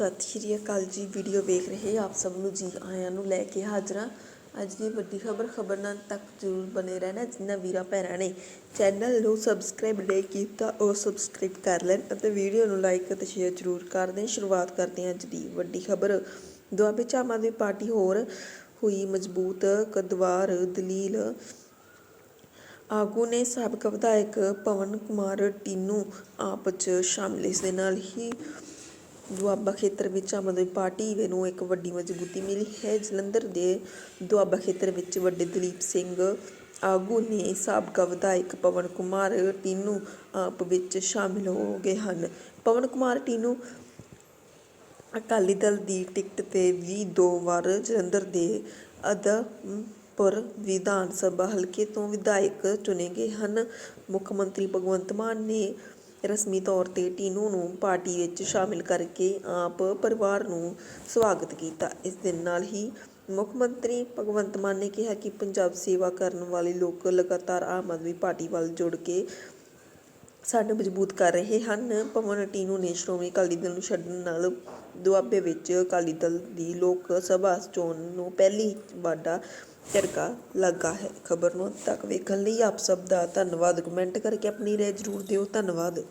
ਸਤਿ ਸ਼੍ਰੀ ਅਕਾਲ ਜੀ ਵੀਡੀਓ ਵੇਖ ਰਹੇ ਆਪ ਸਭ ਨੂੰ, ਜੀ ਆਇਆਂ ਨੂੰ ਲੈ ਕੇ ਹਾਜ਼ਰਾਂ ਅੱਜ ਦੀ ਵੱਡੀ ਖਬਰ ਖਬਰ ਤੱਕ ਜ਼ਰੂਰ ਬਨੇ ਰਹਿਣਾ ਜਿੰਨਾ ਵੀਰਾ ਭੈਣਾਂ ਨੇ ਚੈਨਲ ਨੂੰ ਸਬਸਕ੍ਰਾਈਬ ਨਹੀਂ ਕੀਤਾ, ਉਹ ਸਬਸਕ੍ਰਾਈਬ ਕਰ ਲੈਣ ਅਤੇ ਵੀਡੀਓ ਨੂੰ ਲਾਈਕ ਅਤੇ ਸ਼ੇਅਰ ਜ਼ਰੂਰ ਕਰ ਦੇਣ। ਸ਼ੁਰੂਆਤ ਕਰਦੇ ਹਾਂ ਅੱਜ ਦੀ ਵੱਡੀ ਖਬਰ। ਦੁਆਬੇ ਚ ਆਮ ਆਦਮੀ ਪਾਰਟੀ ਹੋਰ ਹੋਈ ਮਜ਼ਬੂਤ। ਕਦਵਾਰ, ਦਲੀਲ ਆਗੂ ਨੇ ਸਾਬਕਾ ਵਿਧਾਇਕ ਪਵਨ ਕੁਮਾਰ ਟੀਨੂ ਆਪ 'ਚ ਸ਼ਾਮਿਲ, ਇਸ ਦੇ ਨਾਲ ਹੀ ਦੁਆਬਾ ਖੇਤਰ ਵਿੱਚ ਆਮ ਆਦਮੀ ਪਾਰਟੀ ਨੂੰ ਇੱਕ ਵੱਡੀ ਮਜ਼ਬੂਤੀ ਮਿਲੀ ਹੈ। ਜਲੰਧਰ ਦੇ ਦੁਆਬਾ ਖੇਤਰ ਵਿੱਚ ਵੱਡੇ ਦਲੀਪ ਸਿੰਘ ਆਗੂ ਨੇ ਸਾਬਕਾ ਵਿਧਾਇਕ ਪਵਨ ਕੁਮਾਰ ਟੀਨੂ ਆਪ ਵਿੱਚ ਸ਼ਾਮਿਲ ਹੋ ਗਏ ਹਨ। ਪਵਨ ਕੁਮਾਰ ਟੀਨੂ ਅਕਾਲੀ ਦਲ ਦੀ ਟਿਕਟ ਤੇ ਵੀ ਦੋ ਵਾਰ ਜਲੰਧਰ ਦੇ ਅਦਮਪੁਰ ਵਿਧਾਨ ਸਭਾ ਹਲਕੇ ਤੋਂ ਵਿਧਾਇਕ ਚੁਣੇ ਗਏ ਹਨ। ਮੁੱਖ ਮੰਤਰੀ ਭਗਵੰਤ ਮਾਨ ਨੇ ਰਸਮੀ ਤੌਰ ਤੇ ਟੀਨੂ ਨੂੰ ਪਾਰਟੀ ਵਿੱਚ ਸ਼ਾਮਿਲ ਕਰਕੇ ਆਪ ਪਰਿਵਾਰ ਨੂੰ ਸਵਾਗਤ ਕੀਤਾ। ਇਸ ਦਿਨ ਨਾਲ ਹੀ ਮੁੱਖ ਮੰਤਰੀ ਭਗਵੰਤ ਮਾਨ ਨੇ ਕਿਹਾ ਕਿ ਪੰਜਾਬ ਸੇਵਾ ਕਰਨ ਵਾਲੇ ਲੋਕ ਲਗਾਤਾਰ ਆਮ ਆਦਮੀ ਪਾਰਟੀ ਵੱਲ ਜੁੜ ਕੇ ਸਾਨੂੰ ਮਜ਼ਬੂਤ ਕਰ ਰਹੇ ਹਨ। ਪਵਨ ਟੀਨੂ ਨੇ ਸ਼੍ਰੋਮਣੀ ਅਕਾਲੀ ਦਲ ਨੂੰ ਛੱਡਣ ਨਾਲ ਦੁਆਬੇ ਵਿੱਚ ਅਕਾਲੀ ਦਲ ਦੀ ਲੋਕ ਸਭਾ ਚੋਣ ਨੂੰ ਪਹਿਲੀ ਵਾਡਾ ਝਟਕਾ ਲੱਗਾ ਹੈ। ਖਬਰ ਨੂੰ ਅੰਤ ਤੱਕ ਵੇਖਣ ਲਈ ਆਪ ਸਭ ਦਾ ਧੰਨਵਾਦ। ਕਮੈਂਟ ਕਰਕੇ ਆਪਣੀ ਰਾਏ ਜ਼ਰੂਰ ਦਿਓ। ਧੰਨਵਾਦ।